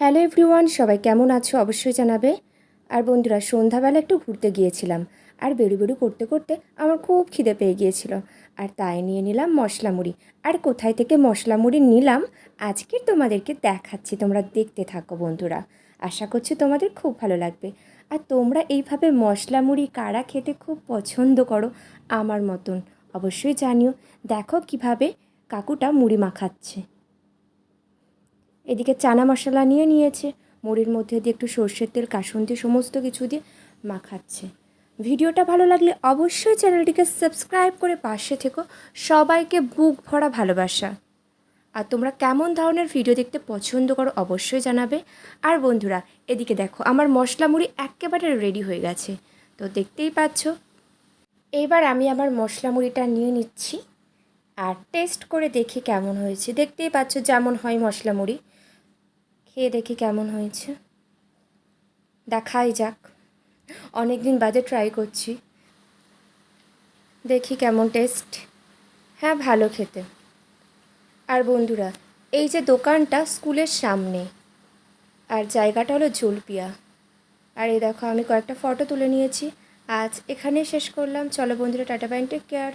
Hello everyone, সবাই কেমন আছো অবশ্যই জানাবে। আর বন্ধুরা, সন্ধ্যাবেলা একটু ঘুরতে গিয়েছিলাম। আর বেরু বেরু করতে করতে আমার খুব খিদে পেয়ে গিয়েছিল। আর তাই নিয়ে নিলাম মশলা মুড়ি। আর কোথায় থেকে মশলা মুড়ি নিলাম, আজকে তোমাদেরকে দেখাচ্ছি। তোমরা দেখতে থাকো বন্ধুরা। আশা করছি তোমাদের খুব ভালো লাগবে। আর তোমরা এইভাবে মশলা মুড়ি কারা খেতে খুব পছন্দ করো, আমার মতন অবশ্যই জানিও। দেখো কীভাবে কাকুটা মুড়ি মাখাচ্ছে। এদিকে চানা মশলা নিয়ে নিয়েছে। মুড়ির মধ্যে দিয়ে একটু সর্ষের তেল কাসুন্দি সমস্ত কিছু দিয়ে মাখাচ্ছে। ভিডিওটা ভালো লাগলে অবশ্যই চ্যানেলটিকে সাবস্ক্রাইব করে পাশে থেকো। সবাইকে বুক ভরা ভালোবাসা। আর তোমরা কেমন ধরনের ভিডিও দেখতে পছন্দ করো অবশ্যই জানাবে। আর বন্ধুরা, এদিকে দেখো, আমার মশলা মুড়ি একেবারে রেডি হয়ে গেছে। তো দেখতেই পাচ্ছ। এইবার আমি আমার মশলা মুড়িটা নিয়ে নিচ্ছি। আর টেস্ট করে দেখি কেমন হয়েছে। দেখতেই পাচ্ছ যেমন হয় মশলা মুড়ি। খেয়ে দেখি কেমন হয়েছে। দেখাই যাক। অনেক দিন বাদে ট্রাই করছি। দেখি কেমন টেস্ট হ্যাঁ ভালো খেতে। আর বন্ধুরা, এই যে দোকানটা স্কুলের সামনে, আর জায়গাটা হলো জলপিয়া। আর এই দেখো, আমি কয়েকটা ফটো তুলে নিয়েছি। আজ এখানে শেষ করলাম। চলো বন্ধুরা টাটা বাইন টেক কেয়ার